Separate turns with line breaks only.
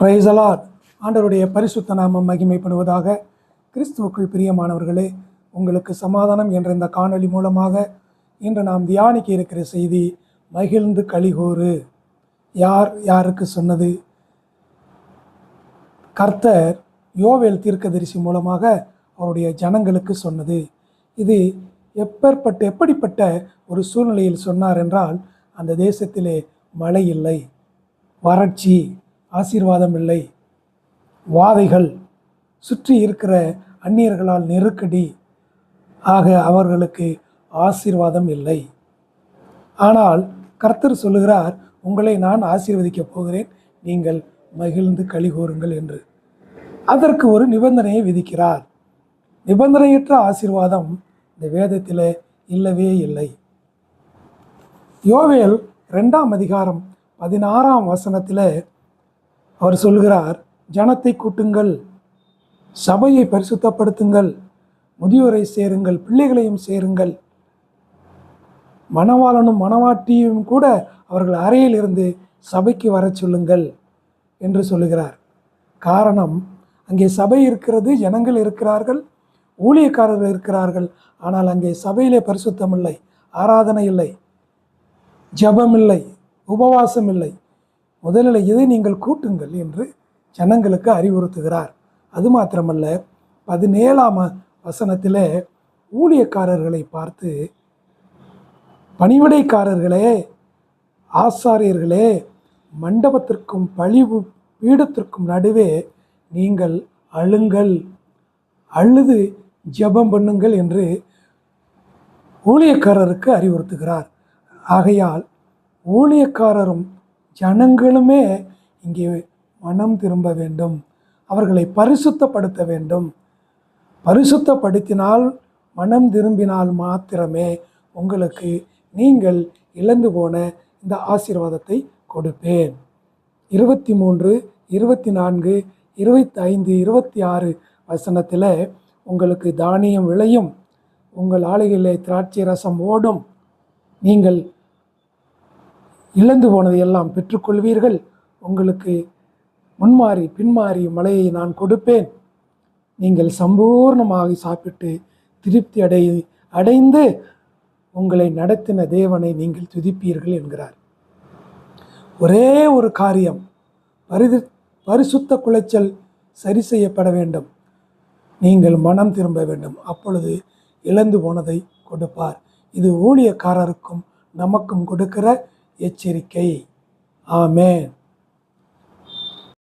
Praise the Lord ஆண்டவருடைய பரிசுத்த நாமம் மகிமைப்படுவதாக கிறிஸ்துவுக்குள் பிரியமானவர்களே உங்களுக்கு சமாதானம் என்ற இந்த காணொளி மூலமாக இன்று நாம் தியானிக்க இருக்கிற செய்தி மகிழ்ந்து கலிகூறு யார் யாருக்கு சொன்னது? கர்த்தர் யோவேல் தீர்க்கதரிசி மூலமாக அவருடைய ஜனங்களுக்கு சொன்னது. இது எப்பேற்பட்ட எப்படிப்பட்ட ஒரு சூழ்நிலையில் சொன்னார் என்றால் அந்த தேசத்திலே மழை இல்லை வறட்சி ஆசீர்வாதம் இல்லை வாதைகள் சுற்றி இருக்கிற அந்நியர்களால் நெருக்கடி. ஆக அவர்களுக்கு ஆசீர்வாதம் இல்லை. ஆனால் கர்த்தர் சொல்லுகிறார் உங்களை நான் ஆசீர்வதிக்கப் போகிறேன். நீங்கள் மகிழ்ந்து கழிகூறுங்கள் என்று. அதற்கு ஒரு நிபந்தனையை விதிக்கிறார். நிபந்தனையற்ற ஆசீர்வாதம் இந்த வேதத்தில் இல்லவே இல்லை. யோவேல் ரெண்டாம் அதிகாரம் பதினாறாம் வசனத்தில் அவர் சொல்கிறார் ஜனத்தை கூட்டுங்கள் சபையை பரிசுத்தப்படுத்துங்கள் முதியோரை சேருங்கள் பிள்ளைகளையும் சேருங்கள். மணவாளனும் மணவாட்டியும் கூட அவர்கள் அறையில் இருந்து சபைக்கு வரச் சொல்லுங்கள் என்று சொல்லுகிறார் காரணம் அங்கே சபை இருக்கிறது ஜனங்கள் இருக்கிறார்கள் ஊழியக்காரர்கள் இருக்கிறார்கள் ஆனால் அங்கே சபையிலே பரிசுத்தம் இல்லை ஆராதனை இல்லை ஜபம் இல்லை உபவாசம் இல்லை. முதலில் இதை நீங்கள் கூட்டுங்கள் என்று ஜனங்களுக்கு அறிவுறுத்துகிறார். அது மாத்திரமல்ல பதினேழாம் வசனத்தில் ஊழியக்காரர்களை பார்த்து பணிவிடைக்காரர்களே ஆசாரியர்களே மண்டபத்திற்கும் பழிவு பீடத்திற்கும் நடுவே நீங்கள் அழுங்கள். அழுது ஜெபம் பண்ணுங்கள் என்று ஊழியக்காரருக்கு அறிவுறுத்துகிறார். ஆகையால் ஊழியக்காரரும் ஜனங்களுமே இங்கே மனம் திரும்ப வேண்டும். அவர்களை பரிசுத்தப்படுத்த வேண்டும். பரிசுத்தப்படுத்தினால் மனம் திரும்பினால் மாத்திரமே உங்களுக்கு நீங்கள் இழந்து போன இந்த ஆசீர்வாதத்தை கொடுப்பேன். இருபத்தி மூன்று இருபத்தி நான்கு இருபத்தி ஐந்து இருபத்தி ஆறு வசனத்தில் உங்களுக்கு தானியம் விளையும். உங்கள் ஆலைகளிலே திராட்சை ரசம் ஓடும். நீங்கள் இழந்து போனதை எல்லாம் பெற்றுக்கொள்வீர்கள். உங்களுக்கு முன்மாறி பின்மாறி மலையை நான் கொடுப்பேன். நீங்கள் சம்பூர்ணமாக சாப்பிட்டு திருப்தி அடை அடைந்து உங்களை நடத்தின தேவனை நீங்கள் துதிப்பீர்கள் என்கிறார். ஒரே ஒரு காரியம் பரிது பரிசுத்த குலைச்சல் சரி செய்யப்பட வேண்டும். நீங்கள் மனம் திரும்ப வேண்டும். அப்பொழுது இழந்து போனதை கொடுப்பார். இது ஊழியக்காரருக்கும் நமக்கும் கொடுக்கிற எச்சரிக்கை. ஆமேன்.